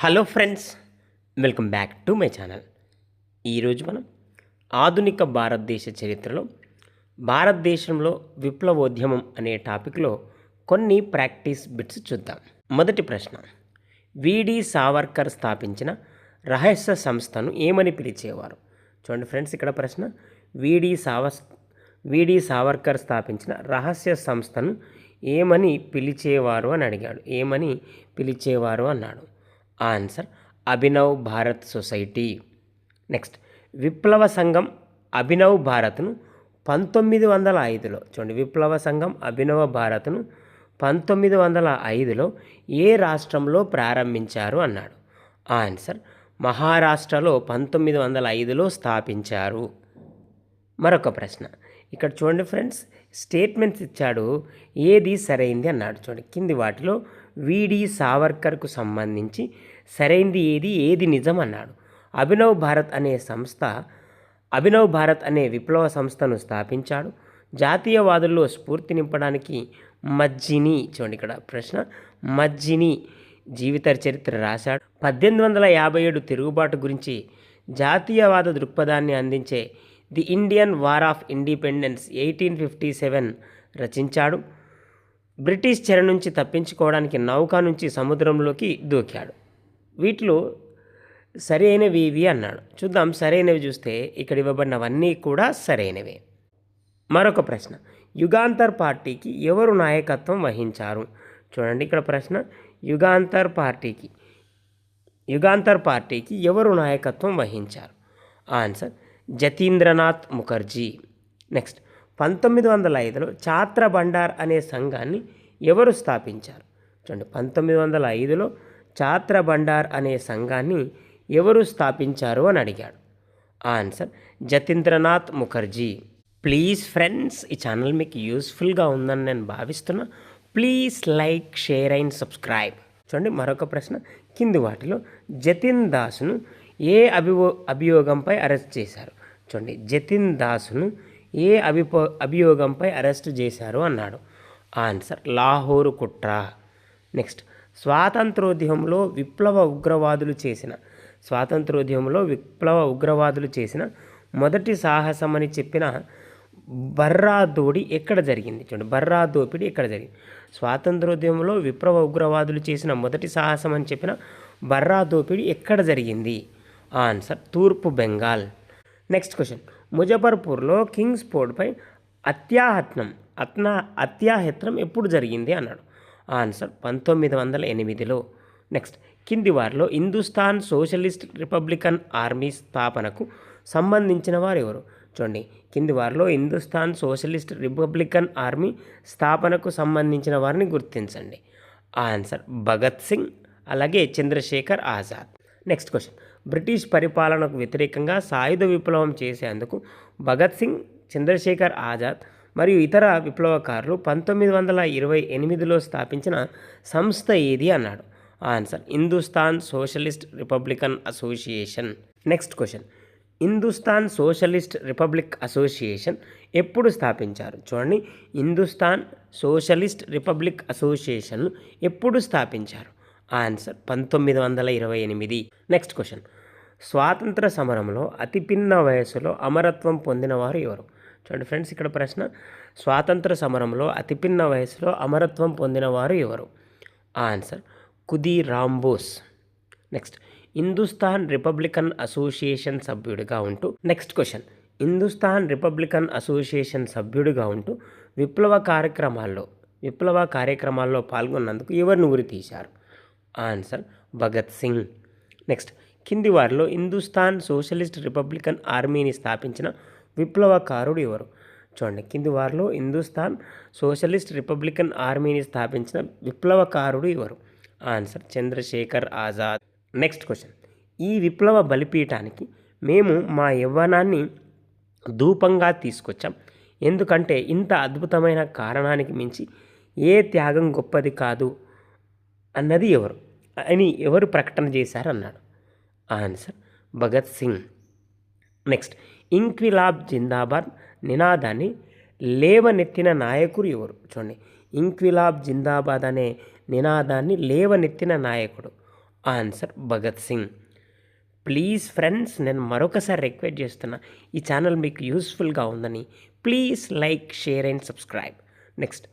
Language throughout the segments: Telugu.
Hello friends welcome back to my channel. ఈరోజు మనం ఆధునిక భారతదేశ చరిత్రలో భారతదేశంలో విప్లవోద్యమం అనే టాపిక్లో కొన్ని ప్రాక్టీస్ బిట్స్ చూద్దాం. మొదటి ప్రశ్న విడి సావర్కర్ స్థాపించిన రహస్య సంస్థను ఏమని పిలిచేవారు? చూడండి ఫ్రెండ్స్ ఇక్కడ ప్రశ్న విడి సావస్ విడి సావర్కర్ స్థాపించిన రహస్య సంస్థను ఏమని పిలిచేవారు అని అడిగాడు. ఏమని పిలిచేవారు అన్నాడు. Answer Abhinav Bharat society. Next విప్లవ సంఘం అభినవ్ భారత్ను పంతొమ్మిది వందల ఐదులో చూడండి విప్లవ సంఘం అభినవ భారత్ను పంతొమ్మిది వందల ఐదులో ఏ రాష్ట్రంలో ప్రారంభించారు అన్నాడు? ఆన్సర్ మహారాష్ట్రలో పంతొమ్మిది వందల ఐదులో స్థాపించారు. మరొక ప్రశ్న ఇక్కడ చూడండి ఫ్రెండ్స్ స్టేట్మెంట్స్ ఇచ్చాడు. ఏది సరైంది అన్నాడు చూడండి. కింది వాటిలో విడి సావర్కర్కు సంబంధించి సరైంది ఏది ఏది నిజం అన్నాడు. అభినవ్ భారత్ అనే సంస్థ అభినవ్ భారత్ అనే విప్లవ సంస్థను స్థాపించాడు. జాతీయవాదుల్లో స్ఫూర్తి నింపడానికి మజ్జిని చూడండి ఇక్కడ ప్రశ్న మజ్జిని జీవిత చరిత్ర రాశాడు. పద్దెనిమిది వందల యాభై ఏడు తిరుగుబాటు గురించి జాతీయవాద దృక్పథాన్ని అందించే the Indian war of independence eighteen fifty seven రచించాడు. బ్రిటిష్ చెర నుంచి తప్పించుకోవడానికి నౌక నుంచి సముద్రంలోకి దూకాడు. వీటిలో సరైనవి ఇవి అన్నాడు. చూద్దాం సరైనవి చూస్తే ఇక్కడ ఇవ్వబడినవన్నీ కూడా సరైనవే. మరొక ప్రశ్న. యుగాంతర్ పార్టీకి ఎవరు నాయకత్వం వహించారు? చూడండి ఇక్కడ ప్రశ్న. యుగాంతర్ పార్టీకి యుగాంతర్ పార్టీకి ఎవరు నాయకత్వం వహించారు? ఆన్సర్. జతీంద్రనాథ్ ముఖర్జీ. నెక్స్ట్ పంతొమ్మిది వందల ఐదులో ఛాత్ర భండార్ అనే సంఘాన్ని ఎవరు స్థాపించారు? చూడండి పంతొమ్మిది వందల ఐదులో ఛాత్ర భండార్ అనే సంఘాన్ని ఎవరు స్థాపించారు అని అడిగాడు. Answer Jatindranath Mukherjee. Please friends ఈ ఛానల్ మీకు యూస్ఫుల్గా ఉందని నేను భావిస్తున్నా. Please like share and subscribe చూడండి మరొక ప్రశ్న. కింది వాటిలో జతిన్ దాస్ను ఏ అభివో అభియోగంపై అరెస్ట్ చేశారు? చూడండి. జతిన్ దాస్ను ఏ అభిపో అభియోగంపై అరెస్ట్ చేశారు అన్నాడు. ఆన్సర్ లాహోరు కుట్ర. నెక్స్ట్ స్వాతంత్రోద్యమంలో విప్లవ ఉగ్రవాదులు చేసిన స్వాతంత్రోద్యమంలో విప్లవ ఉగ్రవాదులు చేసిన మొదటి సాహసం అని చెప్పిన బర్రా దోడి ఎక్కడ జరిగింది? చూడండి బర్రా దోపిడి ఎక్కడ జరిగింది? స్వాతంత్రోద్యమంలో విప్లవ ఉగ్రవాదులు చేసిన మొదటి సాహసం అని చెప్పిన బర్రా దోపిడి ఎక్కడ జరిగింది? ఆన్సర్ తూర్పు బెంగాల్. నెక్స్ట్ క్వశ్చన్ ముజఫర్పూర్లో కింగ్స్ పోర్ట్పై అత్యాహత్నం అత్నా అత్యాహత్నం ఎప్పుడు జరిగింది అన్నాడు? ఆన్సర్ పంతొమ్మిది వందల ఎనిమిదిలో. నెక్స్ట్ కింది వారిలో హిందుస్థాన్ సోషలిస్ట్ రిపబ్లికన్ ఆర్మీ స్థాపనకు సంబంధించిన వారు ఎవరు చూడండి. కింది వారిలో హిందుస్థాన్ సోషలిస్ట్ రిపబ్లికన్ ఆర్మీ స్థాపనకు సంబంధించిన వారిని గుర్తించండి. ఆన్సర్ భగత్ సింగ్ అలాగే Chandrashekhar Azad. Next question British పరిపాలనకు వ్యతిరేకంగా సాయుధ విప్లవం చేసేందుకు భగత్ సింగ్ చంద్రశేఖర్ ఆజాద్ మరియు ఇతర విప్లవకారులు పంతొమ్మిది వందల ఇరవై ఎనిమిదిలో స్థాపించిన సంస్థ ఏది అన్నాడు? Answer Hindustan socialist republican association. Next question Hindustan socialist republic association ఎప్పుడు స్థాపించారు? చూడండి హిందుస్థాన్ సోషలిస్ట్ రిపబ్లిక్ అసోసియేషన్ ఎప్పుడు స్థాపించారు? ఆన్సర్ పంతొమ్మిది వందల ఇరవై ఎనిమిది. నెక్స్ట్ క్వశ్చన్ స్వాతంత్ర సమరంలో అతి పిన్న వయసులో అమరత్వం పొందినవారు ఎవరు? చూడండి ఫ్రెండ్స్ ఇక్కడ ప్రశ్న. స్వాతంత్ర సమరంలో అతి పిన్న వయసులో అమరత్వం పొందినవారు ఎవరు? Answer Khudi Ram Bose. Next Hindustan republican association సభ్యుడిగా ఉంటూ next question. Hindustan republican association సభ్యుడిగా ఉంటూ విప్లవ కార్యక్రమాల్లో విప్లవ కార్యక్రమాల్లో పాల్గొన్నందుకు ఎవరిని ఉరి తీశారు? ఆన్సర్ భగత్ సింగ్. నెక్స్ట్ కింది వారిలో హిందుస్థాన్ సోషలిస్ట్ రిపబ్లికన్ ఆర్మీని స్థాపించిన విప్లవకారుడు ఎవరు? చూడండి కింది వారిలో హిందుస్థాన్ సోషలిస్ట్ రిపబ్లికన్ ఆర్మీని స్థాపించిన విప్లవకారుడు ఎవరు? Answer Chandrashekhar Azad. Next question. ఈ విప్లవ బలిపీఠానికి మేము మా యవ్వనాన్ని ధూపంగా తీసుకొచ్చాం. ఎందుకంటే ఇంత అద్భుతమైన కారణానికి మించి ఏ త్యాగం గొప్పది కాదు అన్నది ఎవరు? అని ఎవరు ప్రకటన చేశారు అన్నాడు ఆన్సర్ భగత్ సింగ్ నెక్స్ట్ ఇంక్విలాబ్ జిందాబాద్ నినాదాన్ని లేవనెత్తిన నాయకుడు ఎవరు? చూడండి. ఇంక్విలాబ్ జిందాబాద్ అనే నినాదాన్ని లేవనెత్తిన నాయకుడు answer Bhagat Singh please friends నేను మరొకసారి రిక్వెస్ట్ చేస్తున్నా. ఈ ఛానల్ మీకు యూస్ఫుల్గా ఉందని. Please like share and subscribe next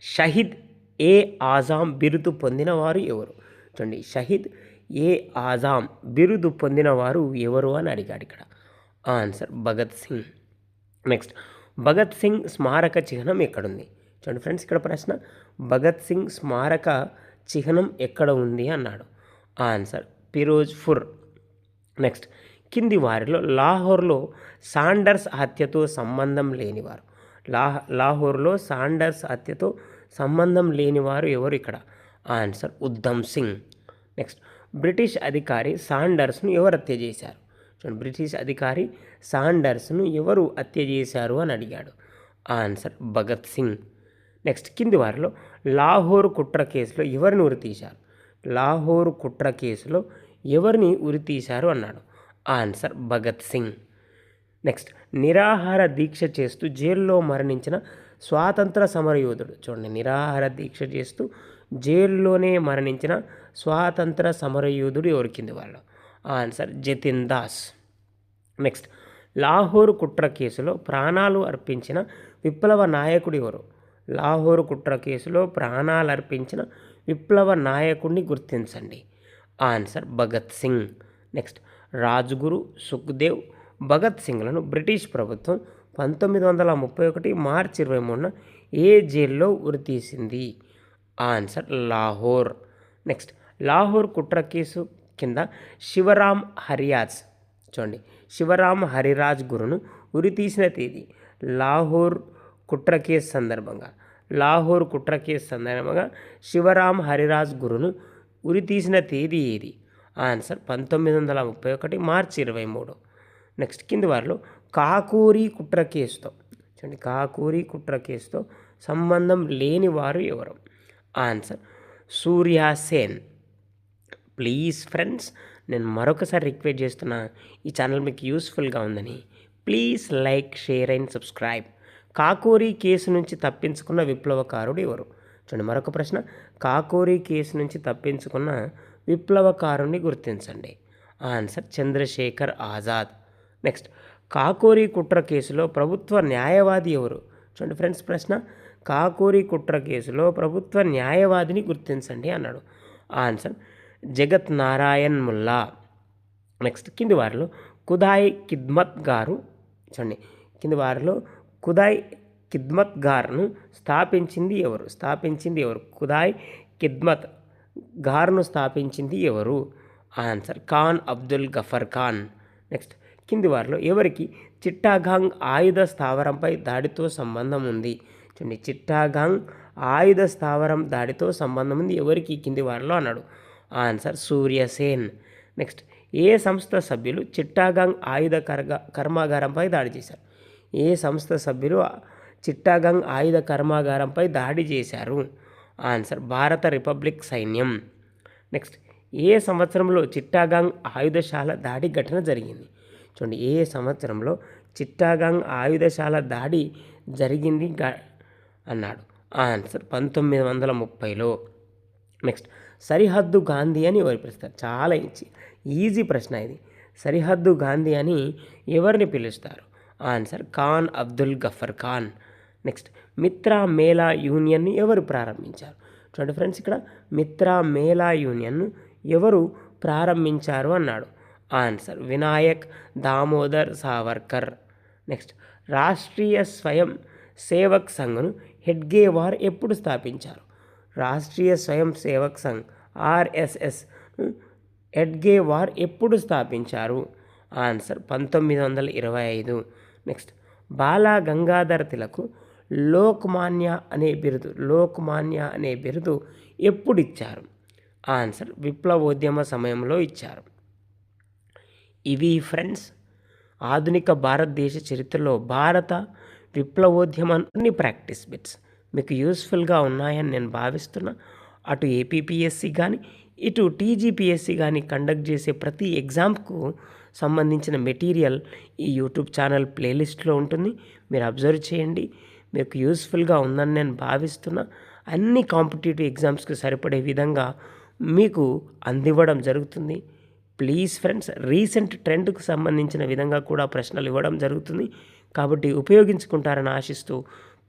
Shaheed ఏ ఆజాం బిరుదు పొందినవారు ఎవరు? చూడండి. షహీద్ ఏ ఆజాం బిరుదు పొందినవారు ఎవరు అని అడిగాడు ఇక్కడ. ఆన్సర్ భగత్ సింగ్. నెక్స్ట్ భగత్ సింగ్ స్మారక చిహ్నం ఎక్కడుంది? చూడండి ఫ్రెండ్స్ ఇక్కడ ప్రశ్న భగత్ సింగ్ స్మారక చిహ్నం ఎక్కడ ఉంది అన్నాడు. ఆన్సర్ ఫిరోజ్ఫుర్ నెక్స్ట్ కింది వారిలో లాహోర్లో సాండర్స్ హత్యతో సంబంధం లేనివారు. లా లాహోర్లో సాండర్స్ హత్యతో సంబంధం లేనివారు ఎవరు ఇక్కడ? Answer Udham Singh. Next British అధికారి సాండర్స్ను ఎవరు హత్య చేశారు? చూడండి బ్రిటిష్ అధికారి సాండర్స్ను ఎవరు హత్య చేశారు అని అడిగాడు. ఆన్సర్ భగత్ సింగ్. నెక్స్ట్ కింది వారిలో లాహోర్ కుట్ర కేసులో ఎవరిని ఉరితీశారు లాహోర్ కుట్ర కేసులో ఎవరిని ఉరితీశారు అన్నాడు. ఆన్సర్ భగత్ సింగ్. నెక్స్ట్ నిరాహార దీక్ష చేస్తూ జైల్లో మరణించిన స్వాతంత్ర సమరయోధుడు. చూడండి నిరాహార దీక్ష చేస్తూ జైల్లోనే మరణించిన స్వాతంత్ర సమరయోధుడు ఎవరి? కింది వాళ్ళు. ఆన్సర్ జతిన్ దాస్. నెక్స్ట్ లాహోర్ కుట్ర కేసులో ప్రాణాలు అర్పించిన విప్లవ నాయకుడు ఎవరు? లాహోర్ కుట్ర కేసులో ప్రాణాలు అర్పించిన విప్లవ నాయకుడిని గుర్తించండి. ఆన్సర్ భగత్ సింగ్. నెక్స్ట్ రాజ్గురు సుఖ్దేవ్ భగత్ సింగ్లను బ్రిటిష్ ప్రభుత్వం పంతొమ్మిది వందల ముప్పై ఒకటి మార్చి ఇరవై మూడున ఏ జైల్లో ఉరితీసింది ఆన్సర్ లాహోర్. నెక్స్ట్ లాహోర్ కుట్ర కేసు కింద శివరాం హరియాజ్ చూడండి శివరాం హరిరాజ్ గురును ఉరితీసిన తేదీ లాహోర్ కుట్ర కేసు సందర్భంగా లాహోర్ కుట్ర కేసు సందర్భంగా శివరాం హరిరాజ్ గురును ఉరితీసిన తేదీ ఏది? ఆన్సర్ పంతొమ్మిది వందల ముప్పై ఒకటి మార్చి ఇరవై మూడు. నెక్స్ట్ కింది వారిలో కాకూరి కుట్ర కేసుతో చూడండి కాకూరి కుట్ర కేసుతో సంబంధం లేని వారు ఎవరు? ఆన్సర్ సూర్యాసేన్. ప్లీజ్ ఫ్రెండ్స్ నేను మరొకసారి రిక్వెస్ట్ చేస్తున్నా ఈ ఛానల్ మీకు యూస్ఫుల్గా ఉందని. Please like share and subscribe. Kakori case నుంచి తప్పించుకున్న విప్లవకారుడు ఎవరు? చూడండి మరొక ప్రశ్న. కాకూరి కేసు నుంచి తప్పించుకున్న విప్లవకారుణ్ణి గుర్తించండి. ఆన్సర్ చంద్రశేఖర్ ఆజాద్. నెక్స్ట్ కాకూరి కుట్ర కేసులో ప్రభుత్వ న్యాయవాది ఎవరు? చూడండి ఫ్రెండ్స్ ప్రశ్న. కాకూరి కుట్ర కేసులో ప్రభుత్వ న్యాయవాదిని గుర్తించండి అన్నాడు. ఆన్సర్ జగత్ నారాయణ్ ముల్లా. నెక్స్ట్ కింది వారిలో కుదాయ్ కిద్మత్ గారు. చూడండి కింది వారిలో కుదాయ్ కిద్మత్ గార్ను స్థాపించింది ఎవరు? స్థాపించింది ఎవరు? కుదాయ్ కిద్మత్ గార్ను స్థాపించింది ఎవరు? ఆన్సర్ ఖాన్ అబ్దుల్ గఫర్ ఖాన్. నెక్స్ట్ కింది వారిలో ఎవరికి చిట్టాగాంగ్ ఆయుధ స్థావరంపై దాడితో సంబంధం ఉంది? చూడండి చిట్టాగాంగ్ ఆయుధ స్థావరం దాడితో సంబంధం ఉంది. ఎవరికి? కింది వారిలో అన్నాడు. ఆన్సర్ సూర్యసేన్ నెక్స్ట్ ఏ సంస్థ సభ్యులు చిట్టాగాంగ్ ఆయుధ కర్గ కర్మాగారంపై దాడి చేశారు? ఏ సంస్థ సభ్యులు చిట్టాగాంగ్ ఆయుధ కర్మాగారంపై దాడి చేశారు? ఆన్సర్ భారత రిపబ్లిక్ సైన్యం. నెక్స్ట్ ఏ సంవత్సరంలో చిట్టాగాంగ్ ఆయుధశాల దాడి ఘటన జరిగింది? చూడండి ఏ సంవత్సరంలో చిట్టాగాంగ్ ఆయుధశాల దాడి జరిగింది అన్నాడు. ఆన్సర్ పంతొమ్మిది వందల ముప్పైలో. నెక్స్ట్ సరిహద్దు గాంధీ అని ఎవరు పిలుస్తారు? చాలా ఈజీ ఈజీ ప్రశ్న ఇది. సరిహద్దు గాంధీ అని ఎవరిని పిలుస్తారు? ఆన్సర్ ఖాన్ అబ్దుల్ గఫర్ ఖాన్. నెక్స్ట్ మిత్రా మేళా యూనియన్ని ఎవరు ప్రారంభించారు? చూడండి ఫ్రెండ్స్ ఇక్కడ మిత్రా మేళా యూనియన్ను ఎవరు ప్రారంభించారు అన్నాడు. ఆన్సర్ వినాయక్ దామోదర్ సావర్కర్. నెక్స్ట్ రాష్ట్రీయ స్వయం సేవక్ సంఘ్ను హెడ్గేవార్ ఎప్పుడు స్థాపించారు? రాష్ట్రీయ స్వయం సేవక్ సంఘ్ ఆర్ఎస్ఎస్ ఎడ్గేవార్ ఎప్పుడు స్థాపించారు? ఆన్సర్ పంతొమ్మిది వందల ఇరవై ఐదు. నెక్స్ట్. బాలా గంగాధర తిలకు లోక్మాన్య అనే బిరుదు లోక్మాన్య అనే బిరుదు ఎప్పుడు ఇచ్చారు ఆన్సర్ విప్లవోద్యమ సమయంలో ఇచ్చారు. ఇవి ఫ్రెండ్స్ ఆధునిక భారతదేశ చరిత్రలో భారత విప్లవోద్యమాన్ని ప్రాక్టీస్ బిట్స్. మీకు యూస్ఫుల్గా ఉన్నాయని నేను భావిస్తున్నా. అటు ఏపీపీఎస్సి కానీ ఇటు టీజీపీఎస్సి కానీ కండక్ట్ చేసే ప్రతి ఎగ్జామ్కు సంబంధించిన మెటీరియల్ ఈ యూట్యూబ్ ఛానల్ ప్లేలిస్ట్లో ఉంటుంది. మీరు అబ్జర్వ్ చేయండి. మీకు యూస్ఫుల్గా ఉందని నేను భావిస్తున్నా. అన్ని కాంపిటేటివ్ ఎగ్జామ్స్కి సరిపడే విధంగా మీకు అందివ్వడం జరుగుతుంది. ప్లీజ్ ఫ్రెండ్స్ రీసెంట్ ట్రెండ్కు సంబంధించిన విధంగా కూడా ప్రశ్నలు ఇవ్వడం జరుగుతుంది. కాబట్టి ఉపయోగించుకుంటారని ఆశిస్తూ